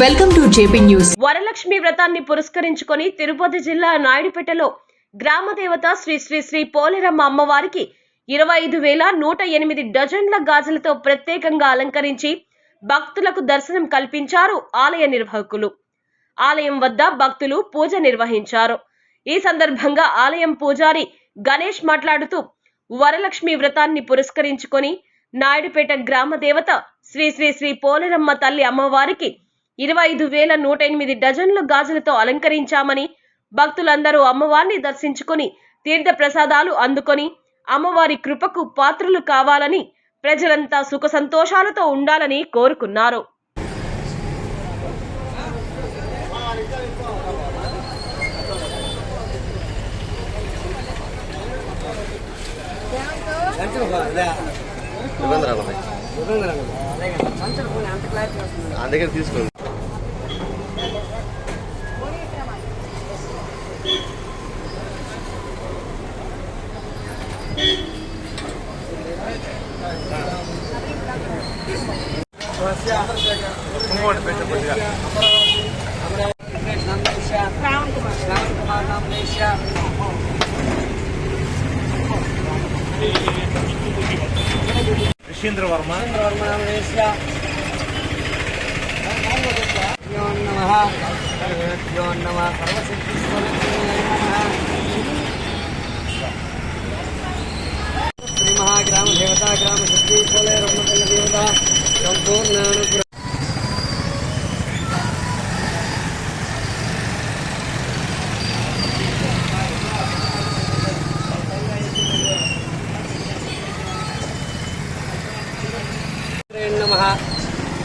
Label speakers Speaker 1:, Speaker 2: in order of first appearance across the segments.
Speaker 1: Welcome to JP news.
Speaker 2: Varalakshmi వ్రతాన్ని పురస్కరించుకొని తిరుపతి జిల్లా నాయుడుపేటలో గ్రామ దేవత శ్రీ శ్రీ శ్రీ పోలేరమ్మ అమ్మవారికి ఇరవై ఐదు వేల నూట ఎనిమిది డజన్ల గాజులతో ప్రత్యేకంగా అలంకరించి భక్తులకు దర్శనం కల్పించారు ఆలయ నిర్వాహకులు. ఆలయం వద్ద భక్తులు పూజ నిర్వహించారు. ఈ సందర్భంగా ఆలయం పూజారి గణేష్ మాట్లాడుతూ వరలక్ష్మి వ్రతాన్ని పురస్కరించుకొని నాయుడుపేట గ్రామ దేవత శ్రీ శ్రీ శ్రీ పోలేరమ్మ తల్లి అమ్మవారికి ఇరవై ఐదు వేల నూట ఎనిమిది డజన్ల గాజులతో అలంకరించామని భక్తులందరూ అమ్మవారిని దర్శించుకొని తీర్థ ప్రసాదాలు అందుకొని అమ్మవారి కృపకు పాత్రులు కావాలని ప్రజలంతా సుఖ సంతోషాలతో ఉండాలని కోరుకున్నారు
Speaker 3: ఇబ్బంది రాలే అందుకే తీసుకోండి ఇంకోటి పెట్టు కొద్దిగా ఋషీంద్ర వర్మ
Speaker 4: శ్రీ మహాగ్రామ దేవత గ్రామ శక్తి పోలే రమ్మపల్లి దేవత సంపూర్ణ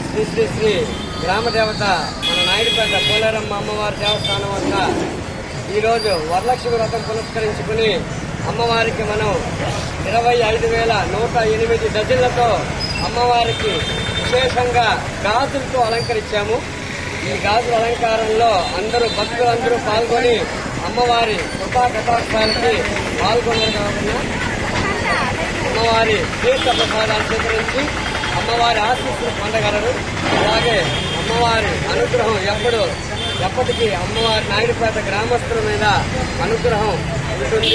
Speaker 4: శ్రీ శ్రీ శ్రీ గ్రామదేవత మన నాయుడుపేట పోలేరమ్మ అమ్మవారి దేవస్థానం వద్ద ఈరోజు వరలక్ష్మి వ్రతం పురస్కరించుకుని అమ్మవారికి మనం ఇరవై ఐదు వేల నూట ఎనిమిది డజన్లతో అమ్మవారికి విశేషంగా గాజులతో అలంకరించాము. ఈ గాజుల అలంకారంలో అందరూ భక్తులందరూ పాల్గొని అమ్మవారి కృపా కటాక్షాలకి పాల్గొనడం కాకుండా అమ్మవారి తీర్థ ప్రసాదాలు స్వీకరించి అమ్మవారి ఆశీస్సులు పొందగలరు. అలాగే అమ్మవారి అనుగ్రహం ఎప్పుడు ఎప్పటికీ అమ్మవారి నాయుడుపేట గ్రామస్తుల మీద అనుగ్రహం ఉంటుంది.